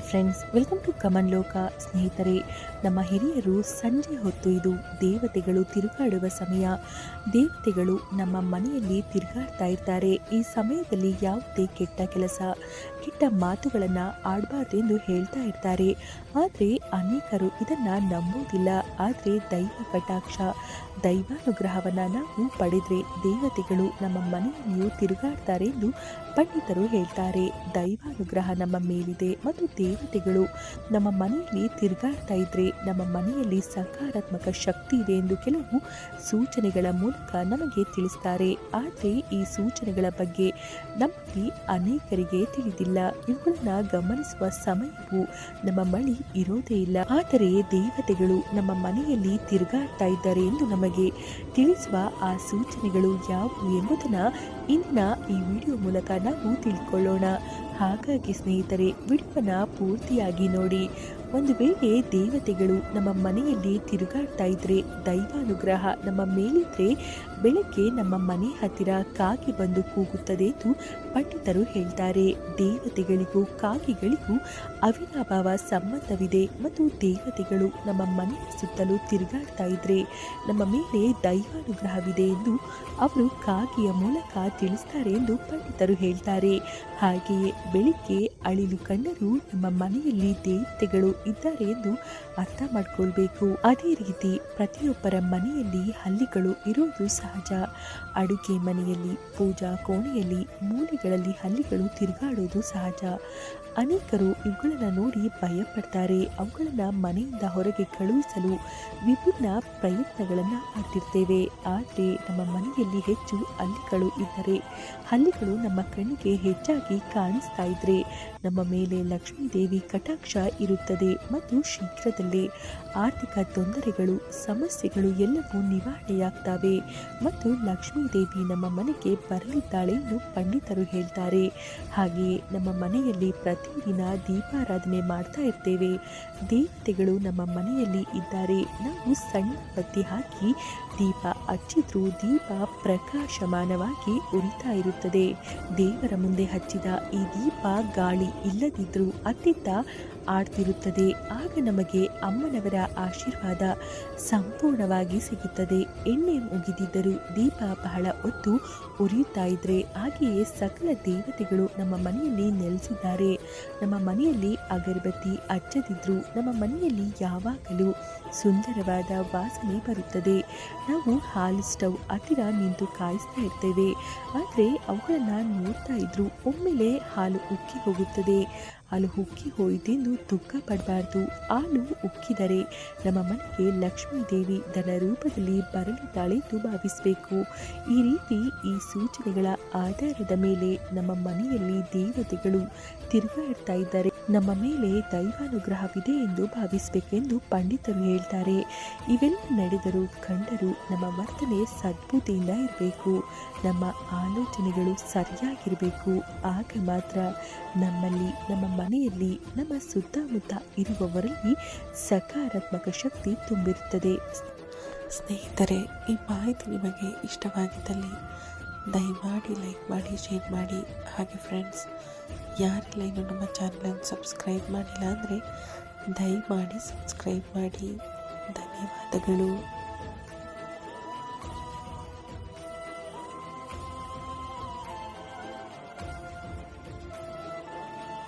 Friends welcome to come on ಲೋಕ ಸ್ನೇಹಿತರೆ, ನಮ್ಮ ಹಿರಿಯರು ಸಂಜೆ ಹೊತ್ತು ಇದು ದೇವತೆಗಳು ತಿರುಗಾಡುವ ಸಮಯ. ದೇವತೆಗಳು ನಮ್ಮ ಮನೆಯಲ್ಲಿ ತಿರುಗಾಡ್ತಾ ಇರ್ತಾರೆ. ಈ ಸಮಯದಲ್ಲಿ ಯಾವುದೇ ಕೆಟ್ಟ ಕೆಲಸ, ಕೆಟ್ಟ ಮಾತುಗಳನ್ನು ಆಡಬಾರ್ದು ಎಂದು ಹೇಳ್ತಾ ಇರ್ತಾರೆ. ಆದರೆ ಅನೇಕರು ಇದನ್ನು ನಂಬುವುದಿಲ್ಲ. ಆದರೆ ದೈವ ಕಟಾಕ್ಷ, ದೈವಾನುಗ್ರಹವನ್ನು ನಾವು ಪಡೆದ್ರೆ ದೇವತೆಗಳು ನಮ್ಮ ಮನೆಯಲ್ಲಿಯೂ ತಿರುಗಾಡ್ತಾರೆ ಎಂದು ಪಂಡಿತರು ಹೇಳ್ತಾರೆ. ದೈವಾನುಗ್ರಹ ನಮ್ಮ ಮೇಲಿದೆ ಮತ್ತು ದೇವತೆಗಳು ನಮ್ಮ ಮನೆಯಲ್ಲಿ ತಿರುಗಾಡ್ತಾ ಇದ್ರೆ ನಮ್ಮ ಮನೆಯಲ್ಲಿ ಸಕಾರಾತ್ಮಕ ಶಕ್ತಿ ಇದೆ ಎಂದು ಕೆಲವು ಸೂಚನೆಗಳ ಮೂಲಕ ನಮಗೆ ತಿಳಿಸ್ತಾರೆ. ಆದರೆ ಈ ಸೂಚನೆಗಳ ಬಗ್ಗೆ ನಮ್ಮಲ್ಲಿ ಅನೇಕರಿಗೆ ತಿಳಿದಿಲ್ಲ. ಇವುಗಳನ್ನ ಗಮನಿಸುವ ಸಮಯವು ನಮ್ಮ ಬಳಿ ಇರೋದೇ ಇಲ್ಲ. ಆದರೆ ದೇವತೆಗಳು ನಮ್ಮ ಮನೆಯಲ್ಲಿ ತಿರುಗಾಡ್ತಾ ಇದ್ದಾರೆ ಎಂದು ನಮಗೆ ತಿಳಿಸುವ ಆ ಸೂಚನೆಗಳು ಯಾವುವು ಎಂಬುದನ್ನು ಇಂದಿನ ಈ ವಿಡಿಯೋ ಮೂಲಕ ನಾವು ತಿಳ್ಕೊಳ್ಳೋಣ. ಹಾಗಾಗಿ ಸ್ನೇಹಿತರೆ ವಿಡಿಯೋನ ಪೂರ್ತಿಯಾಗಿ ನೋಡಿ. ಒಂದು ವೇಳೆ ದೇವತೆಗಳು ನಮ್ಮ ಮನೆಯಲ್ಲಿ ತಿರುಗಾಡ್ತಾ ಇದ್ರೆ, ದೈವಾನುಗ್ರಹ ನಮ್ಮ ಮೇಲಿದ್ರೆ ಬೆಳಗ್ಗೆ ನಮ್ಮ ಮನೆ ಹತ್ತಿರ ಕಾಗೆ ಬಂದು ಕೂಗುತ್ತದೆ ಎಂದು ಪಂಡಿತರು ಹೇಳ್ತಾರೆ. ದೇವತೆಗಳಿಗೂ, ಕಾಗೆಗಳಿಗೂ ಅವಿನಾಭಾವ ಸಂಬಂಧವಿದೆ ಮತ್ತು ದೇವತೆಗಳು ನಮ್ಮ ಮನೆಯ ಸುತ್ತಲೂ ತಿರುಗಾಡ್ತಾ ಇದ್ರೆ ನಮ್ಮ ಮೇಲೆ ದೈವಾನುಗ್ರಹವಿದೆ ಎಂದು ಅವರು ಕಾಗೆಯ ಮೂಲಕ ತಿಳಿಸ್ತಾರೆ ಎಂದು ಪಂಡಿತರು ಹೇಳ್ತಾರೆ. ಹಾಗೆಯೇ ಬೆಳಿಗ್ಗೆ ಅಳಿಲು ಕಣ್ಣರು ನಮ್ಮ ಮನೆಯಲ್ಲಿ ದೇವತೆಗಳು ಇದ್ದಾರೆ ಎಂದು ಅರ್ಥ ಮಾಡ್ಕೊಳ್ಬೇಕು. ಅದೇ ರೀತಿ ಪ್ರತಿಯೊಬ್ಬರ ಮನೆಯಲ್ಲಿ ಹಲ್ಲಿಗಳು ಇರುವುದು ಸಹಜ. ಅಡುಗೆ ಮನೆಯಲ್ಲಿ, ಪೂಜಾ ಕೋಣೆಯಲ್ಲಿ, ಮೂಲೆಗಳಲ್ಲಿ ಹಲ್ಲಿಗಳು ತಿರುಗಾಡುವುದು ಸಹಜ. ಅನೇಕರು ಇವುಗಳನ್ನು ನೋಡಿ ಭಯಪಡ್ತಾರೆ. ಅವುಗಳನ್ನು ಮನೆಯಿಂದ ಹೊರಗೆ ಕಳುಹಿಸಲು ವಿಭಿನ್ನ ಪ್ರಯತ್ನಗಳನ್ನು ಮಾಡ್ತಿರ್ತೇವೆ. ಆದರೆ ನಮ್ಮ ಮನೆಯಲ್ಲಿ ಹೆಚ್ಚು ಹಲ್ಲಿಗಳು ಇದ್ದರೆ ಹಲ್ಲಿಗಳು ನಮ್ಮ ಕಣ್ಣಿಗೆ ಹೆಚ್ಚಾಗಿ ಕಾಣಿಸ್ತಾ ಇದ್ರೆ, ನಮ್ಮ ಮೇಲೆ ಲಕ್ಷ್ಮೀ ದೇವಿ ಕಟಾಕ್ಷ ಇರುತ್ತದೆ. ಮತ್ತು ಶೀಘ್ರದಲ್ಲೇ ಆರ್ಥಿಕ ತೊಂದರೆಗಳು, ಸಮಸ್ಯೆಗಳು ಎಲ್ಲವೂ ನಿವಾರಣೆಯಾಗ್ತವೆ. ಮತ್ತು ಲಕ್ಷ್ಮೀ ದೇವಿ ನಮ್ಮ ಮನೆಗೆ ಬರಲಿದ್ದಾಳೆ ಎಂದು ಪಂಡಿತರು ಹೇಳ್ತಾರೆ. ಹಾಗೆಯೇ ನಮ್ಮ ಮನೆಯಲ್ಲಿ ಪ್ರತಿದಿನ ದೀಪಾರಾಧನೆ ಮಾಡ್ತಾ ಇರ್ತೇವೆ. ದೇವತೆಗಳು ನಮ್ಮ ಮನೆಯಲ್ಲಿ ಇದ್ದಾರೆ. ನಾವು ಸಣ್ಣ ಬತ್ತಿ ಹಾಕಿ ದೀಪ ಹಚ್ಚಿದ್ರೂ ದೀಪ ಪ್ರಕಾಶಮಾನವಾಗಿ ಉರಿತಾ ಇರುತ್ತದೆ. ದೇವರ ಮುಂದೆ ಹಚ್ಚಿದ ಈ ದೀಪ ಗಾಳಿ ಇಲ್ಲದಿದ್ರೂ ಅತ್ತಿತ್ತ ಆಡ್ತಿರುತ್ತದೆ. ಆಗ ನಮಗೆ ಅಮ್ಮನವರ ಆಶೀರ್ವಾದ ಸಂಪೂರ್ಣವಾಗಿ ಸಿಗುತ್ತದೆ. ಎಣ್ಣೆ ಮುಗಿದಿದ್ದರೂ ದೀಪ ಬಹಳ ಹೊತ್ತು ಉರಿಯುತ್ತಾ ಇದ್ರೆ ಹಾಗೆಯೇ ಸಕಲ ದೇವತೆಗಳು ನಮ್ಮ ಮನೆಯಲ್ಲಿ ನೆಲೆಸಿದ್ದಾರೆ. ನಮ್ಮ ಮನೆಯಲ್ಲಿ ಅಗರಬತ್ತಿ ಹಚ್ಚದಿದ್ರು ನಮ್ಮ ಮನೆಯಲ್ಲಿ ಯಾವಾಗಲೂ ಸುಂದರವಾದ ವಾಸನೆ ಬರುತ್ತದೆ. ನಾವು ಹಾಲು ಸ್ಟವ್ ಹತ್ತಿರ ನಿಂತು ಕಾಯಿಸ್ತಾ ಇರ್ತೇವೆ. ಆದರೆ ಅವುಗಳನ್ನು ನೋಡ್ತಾ ಇದ್ರು ಒಮ್ಮೆಲೆ ಹಾಲು ಉಕ್ಕಿ ಹೋಗುತ್ತದೆ. ಹಾಲು ಉಕ್ಕಿ ಹೋಯಿತೆಂದು ದುಃಖ ಪಡಬಾರ್ದು. ಹಾಲು ಉಕ್ಕಿದರೆ ನಮ್ಮ ಮನೆಗೆ ಲಕ್ಷ್ಮೀ ದೇವಿ ದನ ರೂಪದಲ್ಲಿ ಬರಲಿದ್ದಾಳೆ ಎಂದು ಭಾವಿಸಬೇಕು. ಈ ರೀತಿ ಈ ಸೂಚನೆಗಳ ಆಧಾರದ ಮೇಲೆ ನಮ್ಮ ಮನೆಯಲ್ಲಿ ದೇವತೆಗಳು ತಿರುಗಾಡ್ತಾ ಇದ್ದಾರೆ. ನಮ್ಮ ಮೇಲೆ ದೈವಾನುಗ್ರಹವಿದೆ ಎಂದು ಭಾವಿಸಬೇಕೆಂದು ಪಂಡಿತರು ಹೇಳ್ತಾರೆ. ಇವೆಲ್ಲ ನಡೆದರೂ ಕಂಡರೂ ನಮ್ಮ ವರ್ತನೆ ಸದ್ಬುದ್ಧಿಯಿಂದ ಇರಬೇಕು. ನಮ್ಮ ಆಲೋಚನೆಗಳು ಸರಿಯಾಗಿರಬೇಕು. ಆಗ ಮಾತ್ರ ನಮ್ಮಲ್ಲಿ, ನಮ್ಮ ಮನೆಯಲ್ಲಿ, ನಮ್ಮ ಸುತ್ತಮುತ್ತ ಇರುವವರಲ್ಲಿ ಸಕಾರಾತ್ಮಕ ಶಕ್ತಿ ತುಂಬಿರುತ್ತದೆ. ಸ್ನೇಹಿತರೆ, ಈ ಮಾಹಿತಿ ನಿಮಗೆ ಇಷ್ಟವಾಗಿದ್ದಲ್ಲಿ ದಯಮಾಡಿ ಲೈಕ್ ಮಾಡಿ, ಶೇರ್ ಮಾಡಿ. ಹಾಗೆ ಫ್ರೆಂಡ್ಸ್ ಯಾರೆಲ್ಲ ಇನ್ನು ನಮ್ಮ ಚಾನಲನ್ನು ಸಬ್ಸ್ಕ್ರೈಬ್ ಮಾಡಿಲ್ಲ ಅಂದರೆ ದಯಮಾಡಿ ಸಬ್ಸ್ಕ್ರೈಬ್ ಮಾಡಿ. ಧನ್ಯವಾದಗಳು.